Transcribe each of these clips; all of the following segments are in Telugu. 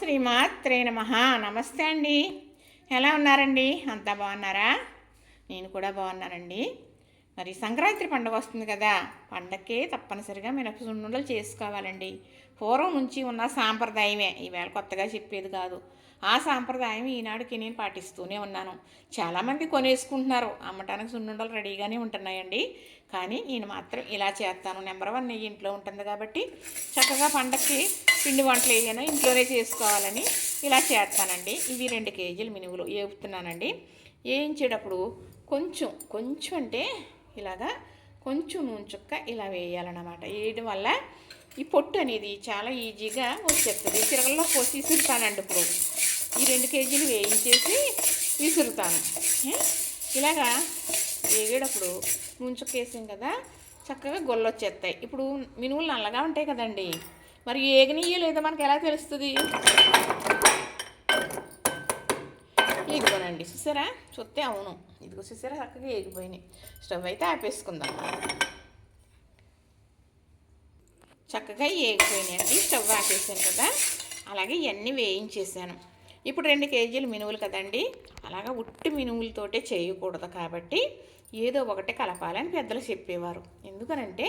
శ్రీమాత్రే నమ. నమస్తే అండి. ఎలా ఉన్నారండి? అంతా బాగున్నారా? నేను కూడా బాగున్నానండి. మరి సంక్రాంతి పండుగ వస్తుంది కదా. పండగకే తప్పనిసరిగా మినప సున్నుండలు చేసుకోవాలండి. పూర్వం నుంచి ఉన్న సాంప్రదాయమే. ఈవేళ కొత్తగా చెప్పేది కాదు. ఆ సాంప్రదాయం ఈనాడుకి నేను పాటిస్తూనే ఉన్నాను. చాలామంది కొనేసుకుంటున్నారు. అమ్మటానికి సున్నుండలు రెడీగానే ఉంటున్నాయండి. కానీ నేను మాత్రం ఇలా చేస్తాను. నెంబర్ వన్ నెయ్యి ఇంట్లో ఉంటుంది కాబట్టి చక్కగా పండక్కి పిండి వంటలు ఏదైనా ఇంట్లోనే చేసుకోవాలని ఇలా చేస్తానండి. ఇవి రెండు కేజీలు మినుగులు వేపుతున్నానండి వేయించేటప్పుడు కొంచెం కొంచెం అంటే ఇలాగా కొంచెం నూనె చుక్క ఇలా వేయాలన్నమాట. వేయడం వల్ల ఈ పొట్టు అనేది చాలా ఈజీగా వచ్చేస్తుంది. తిరగల్లో పోసి విసురుతానండి ఇప్పుడు. ఈ రెండు కేజీలు వేయించేసి విసురుతాను. ఇలాగా వేగేటప్పుడు ముంచుకేసాం కదా చక్కగా గొల్లొచ్చేస్తాయి. ఇప్పుడు మినువులు నల్లగా ఉంటాయి కదండి. మరి ఏగనీయో లేదో మనకి ఎలా తెలుస్తుంది? ఇదిగోనండి చూసారా? చూస్తే అవును. ఇదిగో చూసారా? చక్కగా ఏగిపోయినాయి. స్టవ్ అయితే ఆపేసుకుందాం. చక్కగా ఏగిపోయినాయండి. స్టవ్ ఆపేసాను కదా. అలాగే ఇవన్నీ వేయించేసాను. ఇప్పుడు రెండు కేజీలు మినువులు కదండి. అలాగా ఉట్టి మినువులతోటే చేయకూడదు కాబట్టి ఏదో ఒకటి కలపాలని పెద్దలు చెప్పేవారు. ఎందుకనంటే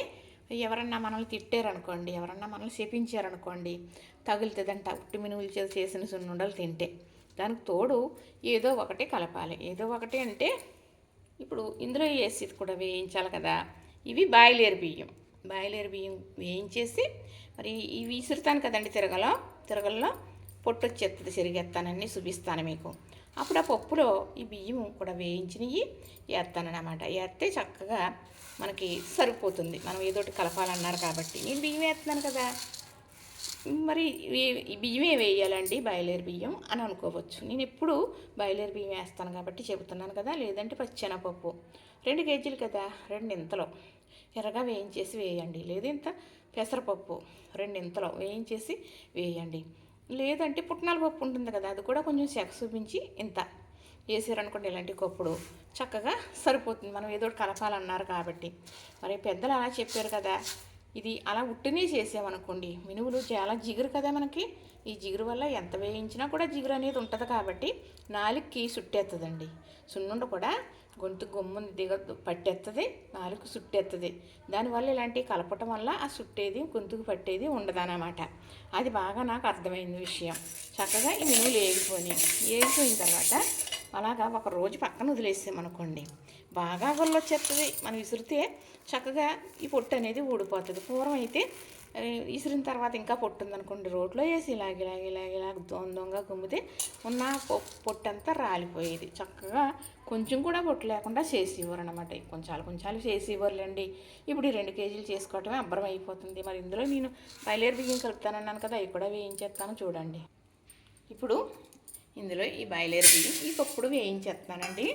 ఎవరన్నా మనల్ని తిట్టారనుకోండి ఎవరన్నా మనల్ని శపించారనుకోండి తగులుతుందంట ఉట్టి మినువులు చేసిన సున్నుండలు తింటే. దానికి తోడు ఏదో ఒకటి కలపాలి. ఏదో ఒకటి అంటే ఇప్పుడు ఇందులో వేసి కూడా వేయించాలి కదా. ఇవి బాయిలేరు బియ్యం. బాయిలేరు బియ్యం వేయించేసి మరి ఇవి విసురుతాను కదండి తిరగలో తిరగల్లో పొట్టు వచ్చేస్తుంది చెరిగేస్తానని చూపిస్తాను మీకు. అప్పుడు ఆ పప్పులో ఈ బియ్యం కూడా వేయించినవి వేస్తానన్నమాట వేస్తే చక్కగా మనకి సరిపోతుంది. మనం ఏదోటి కలపాలన్నారు కాబట్టి. నేను బియ్యం వేస్తున్నాను కదా. మరి ఈ బియ్యమే వేయాలండి బయలేరు బియ్యం అని అనుకోవచ్చు. నేను ఎప్పుడు బయలేరు బియ్యం వేస్తాను కాబట్టి చెబుతున్నాను కదా. లేదంటే పచ్చెనపప్పు. రెండు కేజీలు కదా. రెండింతలో ఎర్రగా వేయించేసి వేయండి. లేదు ఇంత పెసరపప్పు. రెండింతలో వేయించేసి వేయండి. లేదంటే పుట్నాల పప్పు ఉంటుంది కదా అది కూడా కొంచెం సెగ చూపించి ఇంత. వేసారనుకోండి ఇలాంటి కప్పుడు. చక్కగా సరిపోతుంది. మనం ఏదో ఒకటి కలపాలన్నారు కాబట్టి. మరి పెద్దలు అలా చెప్పారు కదా ఇది అలా ఉట్టినే చేసామనుకోండి మినువులు చాలా జిగురు కదా మనకి. ఈ జిగురు వల్ల ఎంత వేయించినా కూడా జిగురు అనేది ఉంటుంది కాబట్టి నాలుగుకి సుట్టేస్తుందండి సున్నుండ కూడా గొంతు గొమ్ముని దిగ పట్టేస్తుంది నాలుగు సుట్టేస్తుంది దానివల్ల ఇలాంటివి కలపటం వల్ల ఆ సుట్టేది గొంతుకు పట్టేది ఉండదన్నమాట. అది బాగా నాకు అర్థమైంది విషయం. చక్కగా ఈ మినువులు వేగిపోయినాయి వేగిపోయిన తర్వాత అలాగా ఒక రోజు పక్కన వదిలేసామనుకోండి బాగా వచ్చేస్తుంది మనం విసిరితే చక్కగా ఈ పొట్టు అనేది ఊడిపోతుంది. పూర్వం అయితే విసిరిన తర్వాత ఇంకా పొట్టు ఉందనుకోండి రోడ్లో వేసి ఇలాగ ఇలాగ ఇలాగ ఇలాగ దొంగ దొంగ గుమ్మితే ఉన్న పొట్టు అంతా రాలిపోయేది. చక్కగా కొంచెం కూడా పొట్టు లేకుండా చేసి ఇవ్వరు అనమాట కొంచెం కొంచెం చేసి ఇవ్వరులేండి ఇప్పుడు ఈ రెండు కేజీలు చేసుకోవటమే అబ్బరం అయిపోతుంది. మరి ఇందులో నేను బయలేరు బియ్యం కలుపుతానన్నాను కదా అవి కూడా వేయించేస్తాను చూడండి. ఇప్పుడు ఇందులో ఈ బాయిలర్ బియ్యం ఈ పప్పుడు వేయించేస్తానండి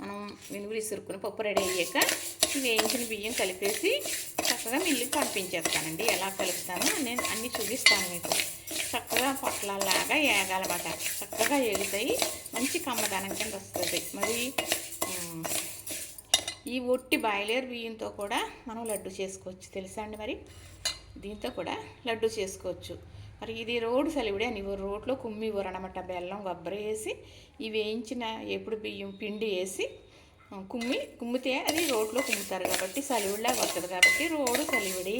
మనం మినుగులు ఇసురుకుని పప్పు రెడీ అయ్యాక ఈ వేయించిన బియ్యం కలిపేసి చక్కగా మిల్లుకి పంపించేస్తానండి. ఎలా కలుపుతానో నేను అన్నీ చూపిస్తాను మీకు. చక్కగా పొట్లాలాగా ఏగాలన్నమాట. చక్కగా ఏగుతాయి. మంచి కమ్మదనం కింద వస్తుంది. మరి ఈ ఒట్టి బాయిలేరు బియ్యంతో కూడా మనం లడ్డు చేసుకోవచ్చు. తెలుసా అండి మరి? దీంతో కూడా లడ్డు చేసుకోవచ్చు. మరి ఇది రోడ్డు సలివిడి అని రోడ్లో కుమ్మి అనమాట బెల్లం కొబ్బరి వేసి ఇవి వేయించిన ఎప్పుడు బియ్యం పిండి వేసి కుమ్మి కుమ్మితే అది రోడ్లో కుమ్ముతారు కాబట్టి సలివిడిలా వస్తుంది కాబట్టి రోడ్డు సలివిడి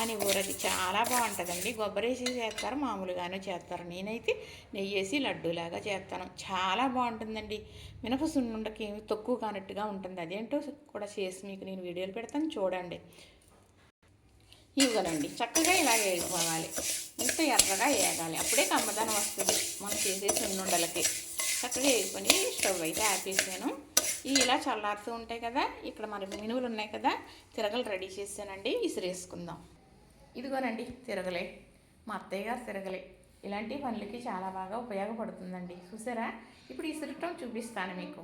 అని ఊరు అది చాలా బాగుంటుందండి. కొబ్బరి వేసి చేస్తారు మామూలుగానే చేస్తారు. నేనైతే నెయ్యి వేసి లడ్డూలాగా చేస్తాను. చాలా బాగుంటుందండి. మినప సున్నుండకి తక్కువ కానట్టుగా ఉంటుంది. అదేంటో కూడా చేసి మీకు నేను వీడియోలు పెడతాను. చూడండి. ఇవ్వనండి. చక్కగా ఇలా వేసుకోవాలి ఇంత ఎర్రగా వేయగాలి అప్పుడే కమ్మదనం వస్తుంది. మనం చేసే సున్నుండలకి చక్కగా వేసుకొని స్టవ్ అయితే ఆపేసాను. ఇవి ఇలా చల్లారుతూ ఉంటాయి కదా ఇక్కడ మన మినువులు ఉన్నాయి కదా తిరగలు రెడీ చేసానండి విసిరేసుకుందాం ఇదిగోనండి తిరగలే. మా అత్తయ్య గారు తిరగలే. ఇలాంటి పనులకి చాలా బాగా ఉపయోగపడుతుందండి. చూసారా? ఇప్పుడు ఇసురటం చూపిస్తాను మీకు.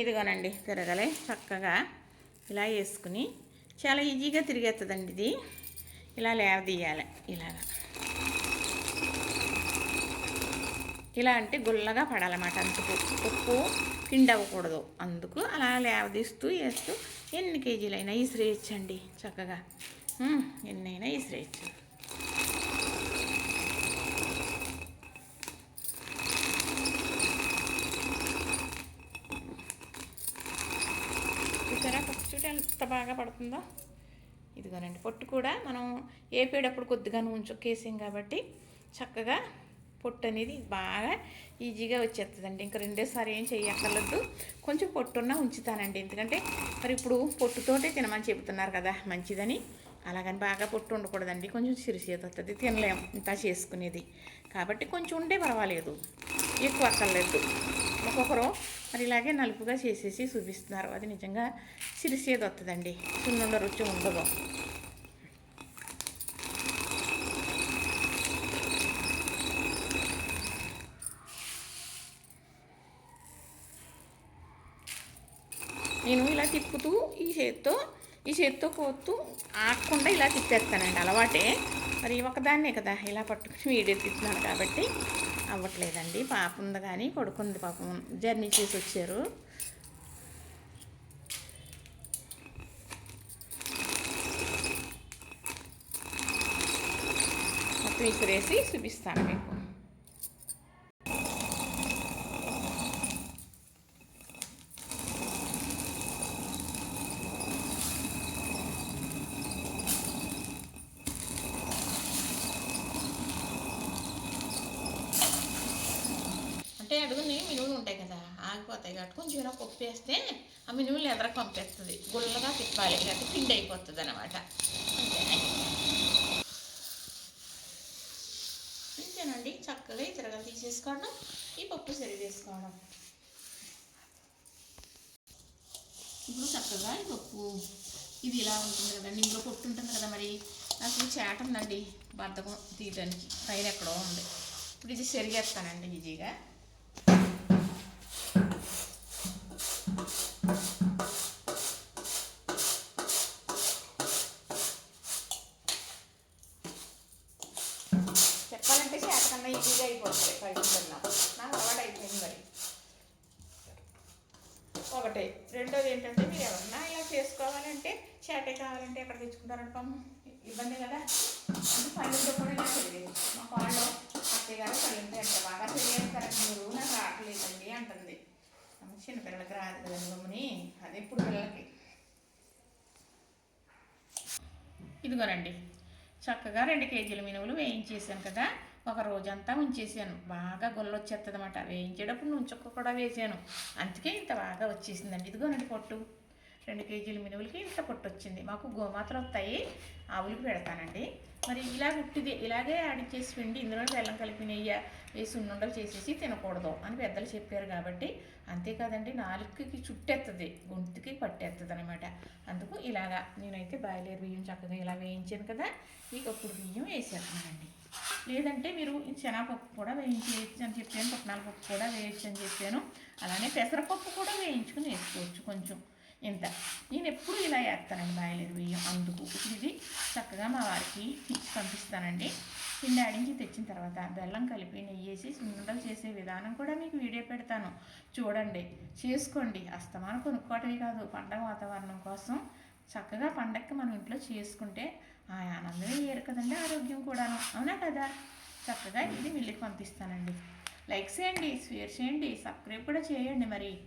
ఇదిగోనండి తిరగలే. చక్కగా ఇలా వేసుకుని చాలా ఈజీగా తిరిగేస్తుందండి ఇది. ఇలా లేవదీయాలి ఇలాగా. ఇలా అంటే గుల్లగా పడాలన్నమాట అందుకు. ఉప్పు పిండి అవ్వకూడదు. అందుకు అలా లేవదీస్తూ వేస్తూ ఎన్ని కేజీలైనా ఇసిరేయచ్చండి చక్కగా. ఉమ్, ఎన్నైనా ఇసిరేయచ్చు ఎంత బాగా పడుతుందో? ఇదిగోనండి పొట్టు కూడా మనం వేపేటప్పుడు కొద్దిగా నూనె చొక్కేసాం కాబట్టి చక్కగా పొట్టు అనేది బాగా ఈజీగా వచ్చేస్తుందండి ఇంకా రెండోసారి ఏం చేయక్కర్లేదు కొంచెం పొట్టున్నా ఉంచుతానండి. ఎందుకంటే మరి ఇప్పుడు పొట్టుతోటే తినమని చెబుతున్నారు కదా మంచిదని. అలాగని బాగా పొట్టు ఉండకూడదండి. కొంచెం సిరిసేది వస్తుంది తినలేము ఇంకా చేసుకునేది. కాబట్టి కొంచెం ఉండే పర్వాలేదు. ఎక్కువ అక్కర్లేదు. ఒక్కొక్కరు మరి ఇలాగే నలుపుగా చేసేసి చూపిస్తున్నారు. అది నిజంగా సిరిసేది వస్తుందండి సున్నుండ రుచి ఉండదు. నేను ఇలా తిప్పుతూ ఈ చేత్తో ఈ చేత్తో కోతూ ఆకుండా ఇలా తిప్పేస్తానండి. అలవాటే. మరి ఒకదాన్నే కదా ఇలా పట్టుకుని వీడియో తిప్పుతున్నాను కాబట్టి. అవ్వట్లేదండి. పాప ఉంది కానీ కొడుకుంది పాపం. జర్నీ చేసి వచ్చారు. మొత్తం విసిరేసి చూపిస్తాను మీకు అంటే అడుగుని మినువులు ఉంటాయి కదా ఆగిపోతాయి కాబట్టి కొంచెం ఇలా పప్పు వేస్తే ఆ మినువులు ఎదరకు పంపేస్తుంది. గుల్లగా తిప్పాలి కాబట్టి పిండి అయిపోతుంది అనమాట అంతేనండి చక్కగా ఈ తిరగలు తీసేసుకోవడం ఈ పప్పు సరి చేసుకోవడం. ఇప్పుడు చక్కగా ఈ పప్పు ఇది ఇలా ఉంటుంది కదండి. ఇందులో పొట్టు ఉంటుంది కదా మరి. నాకు చేట ఉందండి బద్ధకం తీయడానికి పైన ఎక్కడో ఉంది. ఇప్పుడు ఇది సరిగేస్తానండి ఈజీగా. చేసి చేత ఈజీగా అయిపోతుంది పరిస్థితుల్లో నాకు అలవాటు అయిపోయింది మరి. ఒకటి. రెండోది ఏంటంటే మీరు ఎవరన్నా ఇలా చేసుకోవాలంటే చేటే కావాలంటే ఎక్కడ తెచ్చుకుంటారంటే ఇబ్బంది కదా. అంటే కూడా ఇలా తెలియదు. మా వాళ్ళు అత్తయ్య గారు పల్లెంటే ఎంత బాగా తెలియస్తారండి మీరు నాకు రావట్లేదండి అంటుంది. చిన్నపిల్లలకి రాదు కదండి మమ్మని ఇప్పుడు పిల్లలకి. ఇదిగోనండి. చక్కగా రెండు కేజీల మినుములు వేయించేసాను కదా. ఒక రోజంతా ఉంచేసాను. బాగా గొల్లొచ్చేస్తుంది అనమాట వేయించేటప్పుడు నుంచొక్క కూడా వేసాను. అందుకే ఇంత బాగా వచ్చేసిందండి. ఇదిగోనండి పొట్టు. రెండు కేజీల మినుములకి ఇంత పొట్టు వచ్చింది మాకు గోమాతలు వస్తాయి. ఆవులకి పెడతానండి. మరి ఇలా ఉట్టిది. ఇలాగే ఆడిచ్చేసి పిండి. ఇందులో బెల్లం కలిపి నెయ్యి వేసి ఉన్నుండలు చేసేసి తినకూడదు అని పెద్దలు చెప్పారు కాబట్టి అంతేకాదండి. నాలుగుకి చుట్టేస్తుంది గొంతుకి పట్టేస్తుంది అనమాట అందుకు ఇలాగా నేనైతే బాయిలేరు బియ్యం చక్కగా ఇలా వేయించాను కదా. ఈ కప్పుడు బియ్యం వేసేస్తున్నానండి. లేదంటే మీరు శనగపప్పు కూడా వేయించేయచ్చు అని చెప్పాను పుట్నాల పప్పు కూడా వేయచ్చు అని చెప్పాను. అలానే పెసరపప్పు కూడా వేయించుకుని వేసుకోవచ్చు కొంచెం. ఇంత. నేను ఎప్పుడు ఇలా వేస్తానండి బాయలేరు బియ్యం అందుకు. ఇది చక్కగా మా వారికి ఇచ్చి పంపిస్తానండి. పిండి ఆడించి తెచ్చిన తర్వాత బెల్లం కలిపి నెయ్యి వేసి సున్నుండలు చేసే విధానం కూడా మీకు వీడియో పెడతాను. చూడండి. చేసుకోండి. అస్తమానం కొనుక్కోవటమే కాదు పండగ వాతావరణం కోసం చక్కగా పండగకి మనం ఇంట్లో చేసుకుంటే ఆ ఆనందమే వేరు కదండి ఆరోగ్యం కూడాను. అవునా కదా? చక్కగా ఇది మిల్లికి పంపిస్తానండి. లైక్ చేయండి షేర్ చేయండి సబ్స్క్రైబ్ కూడా చేయండి మరి.